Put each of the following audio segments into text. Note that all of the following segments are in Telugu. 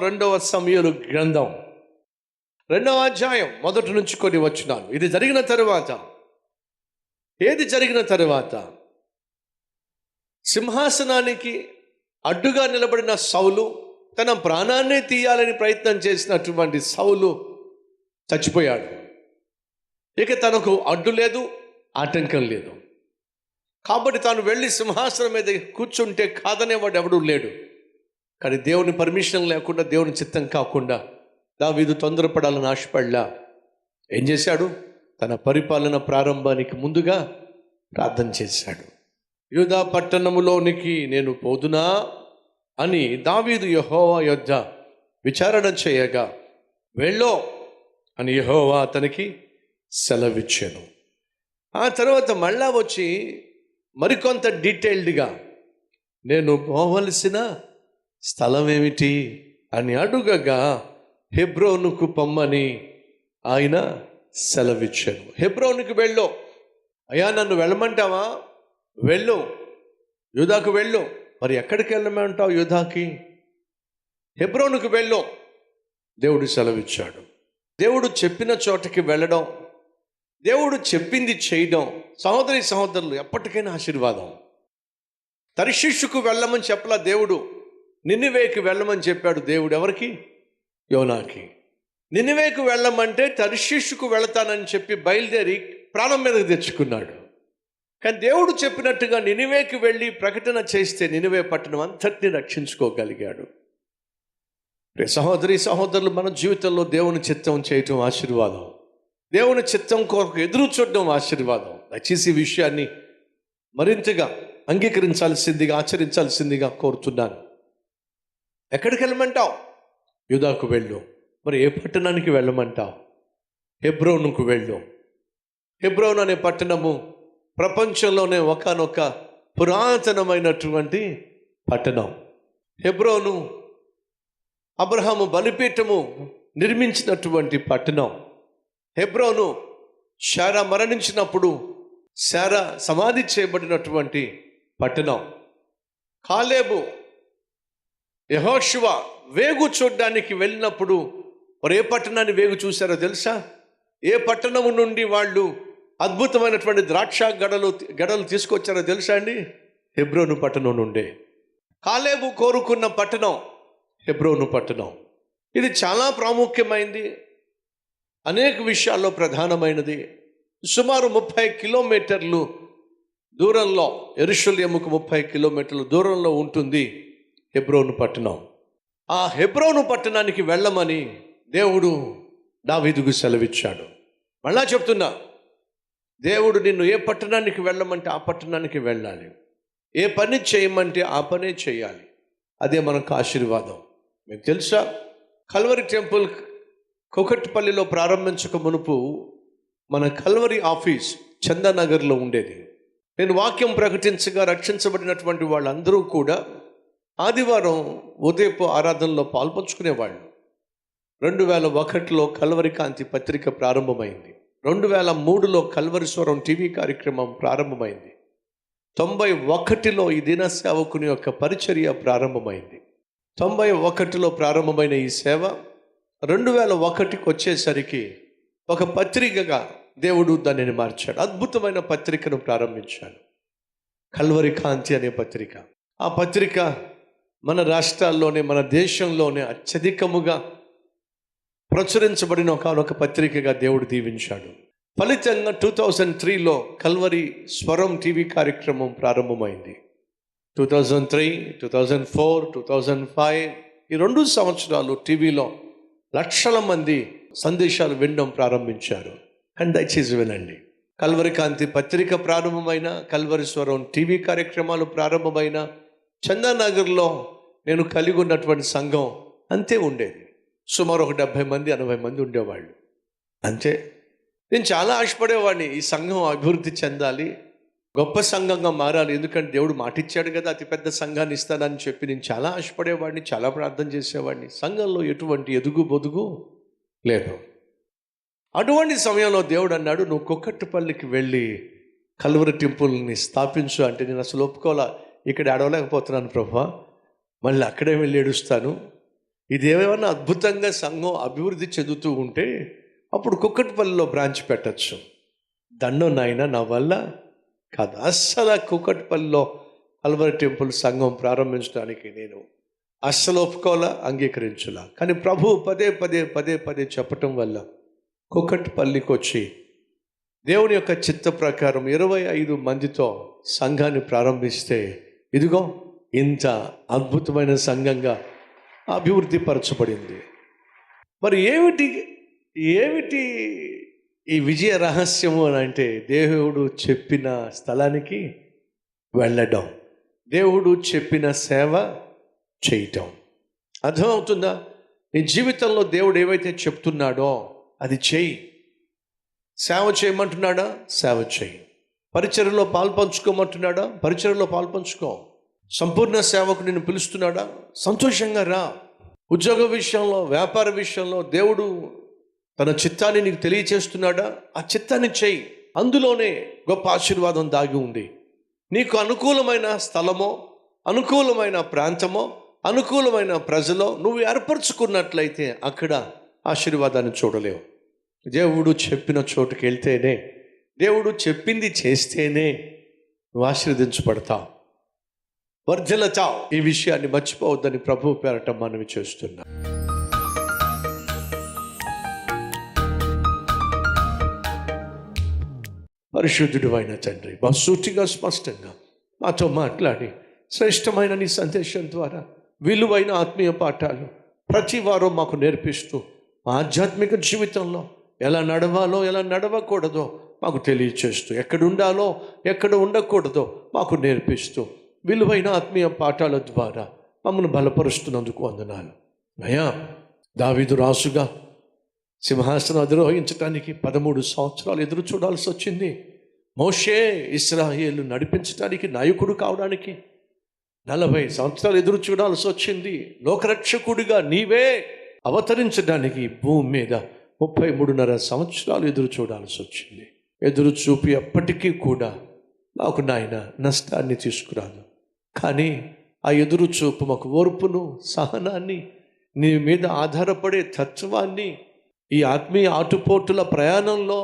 రెండవ సమయలు గ్రంథం. రెండవ అధ్యాయం మొదటి నుంచి కొన్ని వచ్చినాను ఇది జరిగిన తరువాత. ఏది జరిగిన తరువాత? సింహాసనానికి అడ్డుగా నిలబడిన సౌలు తన ప్రాణాన్ని తీయాలని ప్రయత్నం చేసినటువంటి సౌలు చచ్చిపోయాడు. ఇక తనకు అడ్డు లేదు ఆటంకం లేదు. కాబట్టి తాను వెళ్ళి సింహాసనం మీద కూర్చుంటే కాదనేవాడు ఎవడూ లేడు. కానీ దేవుని పర్మిషన్ లేకుండా దేవుని చిత్తం కాకుండా దావీదు తొందరపడాలని ఆశపడలా. ఏం చేశాడు? తన పరిపాలన ప్రారంభానికి ముందుగా ప్రార్థన చేశాడు. యూదా పట్టణములోనికి నేను పోదునా అని దావీదు యహోవా యొద్ద విచారణ చేయగా వెళ్ళో అని యహోవా అతనికి సెలవిచ్చాను. ఆ తర్వాత మళ్ళా వచ్చి మరికొంత డీటెయిల్డ్గా నేను పోవలసిన స్థలం ఏమిటి అని అడుగగా హెబ్రోనుకు పొమ్మని ఆయన సెలవిచ్చాడు. హెబ్రోనుకు వెళ్ళు. అయ్యా నన్ను వెళ్ళమంటావా? వెళ్ళు. యూధాకు వెళ్ళు. మరి ఎక్కడికి వెళ్ళమంటావు యూధాకి హెబ్రోనుకు వెళ్ళు. దేవుడు సెలవిచ్చాడు. దేవుడు చెప్పిన చోటకి వెళ్ళడం దేవుడు చెప్పింది చేయడం సహోదరి సహోదరులు ఎప్పటికైనా ఆశీర్వాదం. తరిశిష్యుకు వెళ్ళమని చెప్పలా దేవుడు నిన్నివేకి వెళ్ళమని చెప్పాడు దేవుడు ఎవరికి? యోనాకి. నిన్నివేకు వెళ్ళమంటే తరిశిష్యుకు వెళతానని చెప్పి బయలుదేరి ప్రాణం మీదకి తెచ్చుకున్నాడు. కానీ దేవుడు చెప్పినట్టుగా నినివేకి వెళ్ళి ప్రకటన చేస్తే నినివే పట్టణం అంతటిని రక్షించుకోగలిగాడు. రే సహోదరి సహోదరులు మన జీవితంలో దేవుని చిత్తం చేయటం ఆశీర్వాదం. దేవుని చిత్తం కొరకు ఎదురు చూడడం ఆశీర్వాదం. దయచేసి విషయాన్ని మరింతగా అంగీకరించాల్సిందిగా ఆచరించాల్సిందిగా కోరుతున్నాను. ఎక్కడికి వెళ్ళమంటావు? యుధాకు వెళ్ళు. మరి ఏ పట్టణానికి వెళ్ళమంటావు? హెబ్రోనుకు వెళ్ళు. హెబ్రోన్ అనే పట్టణము ప్రపంచంలోనే ఒకనొక పురాతనమైనటువంటి పట్టణం. హెబ్రోను అబ్రహాము బలిపీఠము నిర్మించినటువంటి పట్టణం. హెబ్రోను శారా మరణించినప్పుడు శారా సమాధి చేయబడినటువంటి పట్టణం. కాలేబు యహోశివ వేగు చూడ్డానికి వెళ్ళినప్పుడు మరి ఏ పట్టణాన్ని వేగు చూశారో తెలుసా? ఏ పట్టణం నుండి వాళ్ళు అద్భుతమైనటువంటి ద్రాక్ష గడలు గడలు తీసుకొచ్చారో తెలుసా అండి? హెబ్రోను పట్టణం నుండే. కాలేబు కోరుకున్న పట్టణం హెబ్రోను పట్టణం. ఇది చాలా ప్రాముఖ్యమైంది. అనేక విషయాల్లో ప్రధానమైనది. సుమారు ముప్పై కిలోమీటర్లు దూరంలో ఎరుషుల్యముకు ముప్పై కిలోమీటర్ల దూరంలో ఉంటుంది. హెబ్రోను పట్టణం. ఆ హెబ్రోను పట్టణానికి వెళ్ళమని దేవుడు దావీదుకు సెలవిచ్చాడు. మళ్ళా చెప్తున్నా దేవుడు నిన్ను ఏ పట్టణానికి వెళ్ళమంటే ఆ పట్టణానికి వెళ్ళాలి. ఏ పని చేయమంటే ఆ పనే చేయాలి. అదే మనకు ఆశీర్వాదం. మీకు తెలుసా? కల్వరి టెంపుల్ కొకట్పల్లిలో ప్రారంభించక మునుపు మన కల్వరి ఆఫీస్ చందానగర్లో ఉండేది. నేను వాక్యం ప్రకటించగా రక్షించబడినటువంటి వాళ్ళందరూ కూడా ఆదివారం ఉదయపు ఆరాధనలో పాల్పంచుకునేవాళ్ళు. రెండు వేల ఒకటిలో కల్వరి కాంతి పత్రిక ప్రారంభమైంది. రెండు వేల మూడులో కల్వరి స్వరం టీవీ కార్యక్రమం ప్రారంభమైంది. తొంభై ఒకటిలో ఈ దిన సేవకుని యొక్క పరిచర్య ప్రారంభమైంది. తొంభై ఒకటిలో ప్రారంభమైన ఈ సేవ రెండు వేల ఒకటికి వచ్చేసరికి ఒక పత్రికగా దేవుడు దానిని మార్చాడు. అద్భుతమైన పత్రికను ప్రారంభించాడు. కల్వరి కాంతి అనే పత్రిక. ఆ పత్రిక మన రాష్ట్రాల్లోనే మన దేశంలోనే అత్యధికముగా ప్రచురించబడిన ఒకనొక పత్రికగా దేవుడు దీవించాడు. ఫలితంగా టూ థౌజండ్ త్రీలో కల్వరి స్వరం టీవీ కార్యక్రమం ప్రారంభమైంది. Two thousand three two thousand four two thousand five ఈ రెండు సంవత్సరాలు టీవీలో లక్షల మంది సందేశాలు వినడం ప్రారంభించారు. అండ్ దయచేసి వినండి. కల్వరి కాంతి పత్రిక ప్రారంభమైన కల్వరి స్వరం టీవీ కార్యక్రమాలు ప్రారంభమైన చందానగర్లో నేను కలిగి ఉన్నటువంటి సంఘం అంతే ఉండేది. సుమారు ఒక డెబ్భై మంది ఎనభై మంది ఉండేవాళ్ళు. అంతే. నేను చాలా ఆశపడేవాడిని. ఈ సంఘం అభివృద్ధి చెందాలి గొప్ప సంఘంగా మారాలి. ఎందుకంటే దేవుడు మాటిచ్చాడు కదా అతిపెద్ద సంఘాన్ని ఇస్తానని చెప్పి నేను చాలా ఆశపడేవాడిని చాలా ప్రార్థన చేసేవాడిని. సంఘంలో ఎటువంటి ఎదుగు బొదుగు లేదు. అటువంటి సమయంలో దేవుడు అన్నాడు నువ్వు కుక్కట్టుపల్లికి వెళ్ళి కలువరి టెంపుల్ని స్థాపించు అంటే నేను అసలు ఒప్పుకోవాలి ఇక్కడ అడవలేకపోతున్నాను ప్రభా. మళ్ళీ అక్కడే వెళ్ళి ఏడుస్తాను. ఇది అద్భుతంగా సంఘం అభివృద్ధి చెందుతూ ఉంటే అప్పుడు కుక్కటిపల్లిలో బ్రాంచ్ పెట్టచ్చు. దండం నాయన నా వల్ల కాదు. అస్సలు కుక్కటిపల్లిలో అల్వర్ టెంపుల్ సంఘం ప్రారంభించడానికి నేను అస్సలు ఒప్పుకోలా అంగీకరించలా. కానీ ప్రభు పదే పదే పదే పదే చెప్పటం వల్ల కుక్కటిపల్లికి వచ్చి దేవుని యొక్క చిత్త ప్రకారం ఇరవై ఐదు మందితో సంఘాన్ని ప్రారంభిస్తే ఇదిగో ఇంత అద్భుతమైన సంఘంగా అభివృద్ధి పరచబడింది. మరి ఏమిటి ఏమిటి ఈ విజయ రహస్యము అని అంటే దేవుడు చెప్పిన స్థలానికి వెళ్ళడం దేవుడు చెప్పిన సేవ చేయటం. అర్థమవుతుందా? నీ జీవితంలో దేవుడు ఏవైతే చెప్తున్నాడో అది చేయి. సేవ చేయమంటున్నాడా? సేవ చేయి. పరిచర్లో పాల్పంచుకోమంటున్నాడా పరిచర్లో పాల్పంచుకో సంపూర్ణ సేవకు నిన్ను పిలుస్తున్నాడా? సంతోషంగా రా. ఉద్యోగ విషయంలో వ్యాపార విషయంలో దేవుడు తన చిత్తాన్ని నీకు తెలియచేస్తున్నాడా? ఆ చిత్తాన్ని చేయి. అందులోనే గొప్ప ఆశీర్వాదం దాగి ఉంది. నీకు అనుకూలమైన స్థలమో అనుకూలమైన ప్రాంతమో అనుకూలమైన ప్రజలో నువ్వు ఏర్పరచుకున్నట్లయితే అక్కడ ఆశీర్వాదాన్ని చూడలేవు. దేవుడు చెప్పిన చోటుకి వెళ్తేనే దేవుడు చెప్పింది చేస్తేనే నువ్వు ఆశీర్వదించబడతావు. వర్జలతావు ఈ విషయాన్ని మర్చిపోవద్దని ప్రభు పేరట మనవి చేస్తున్నా. పరిశుద్ధుడు అయిన తండ్రి బహుసూటిగా స్పష్టంగా మాతో మాట్లాడి శ్రేష్టమైన నీ సందేశం ద్వారా విలువైన ఆత్మీయ పాఠాలు ప్రతి వారం మాకు నేర్పిస్తూ ఆధ్యాత్మిక జీవితంలో ఎలా నడవాలో ఎలా నడవకూడదో మాకు తెలియచేస్తూ ఎక్కడ ఉండాలో ఎక్కడ ఉండకూడదో మాకు నేర్పిస్తూ విలువైన ఆత్మీయ పాఠాల ద్వారా మమ్మల్ని బలపరుస్తున్నందుకు వందనాలు. నయా దావిదు రాసుగా సింహాసనం అధిరోహించడానికి పదమూడు సంవత్సరాలు ఎదురు చూడాల్సి వచ్చింది. మోషే ఇస్రాయేలు నడిపించడానికి నాయకుడు కావడానికి నలభై సంవత్సరాలు ఎదురు చూడాల్సి వచ్చింది. లోకరక్షకుడిగా నీవే అవతరించడానికి భూమి మీద ముప్పై మూడున్నర సంవత్సరాలు ఎదురు చూడాల్సి వచ్చింది. ఎదురు చూపి ఎప్పటికీ కూడా నాకు నాయన నష్టాన్ని తీసుకురాదు. కానీ ఆ ఎదురు చూపు మాకు ఓర్పును సహనాన్ని నీ మీద ఆధారపడే తత్వాన్ని ఈ ఆత్మీయ ఆటుపోటుల ప్రయాణంలో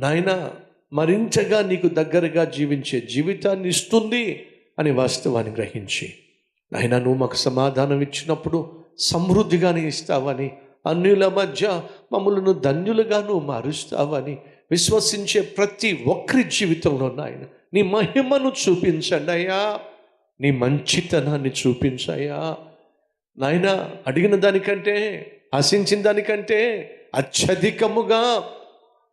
నాయన మరించగా నీకు దగ్గరగా జీవించే జీవితాన్ని ఇస్తుంది అని వాస్తవాన్ని గ్రహించి నాయన నువ్వు మాకు సమాధానం ఇచ్చినప్పుడు సమృద్ధిగానే ఇస్తావని అన్యుల మధ్య మమ్మలను ధన్యులుగాను మారుస్తావని విశ్వసించే ప్రతి ఒక్కరి జీవితంలో నాయన నీ మహిమను చూపించండి అయ్యా. నీ మంచితనాన్ని చూపించాయా నాయన అడిగిన దానికంటే ఆశించిన దానికంటే అత్యధికముగా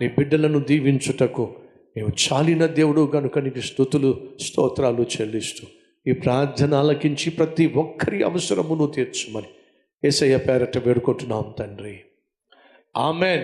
నీ బిడ్డలను దీవించుటకు నీవు చాలిన దేవుడు కనుక నీకు స్థుతులు స్తోత్రాలు చెల్లిస్తూ ఈ ప్రార్థన ఆలకించి ప్రతి ఒక్కరి అవసరమును తీర్చమని ఏసయ్య పేరట వేడుకుంటున్నాం తండ్రి. ఆమెన్.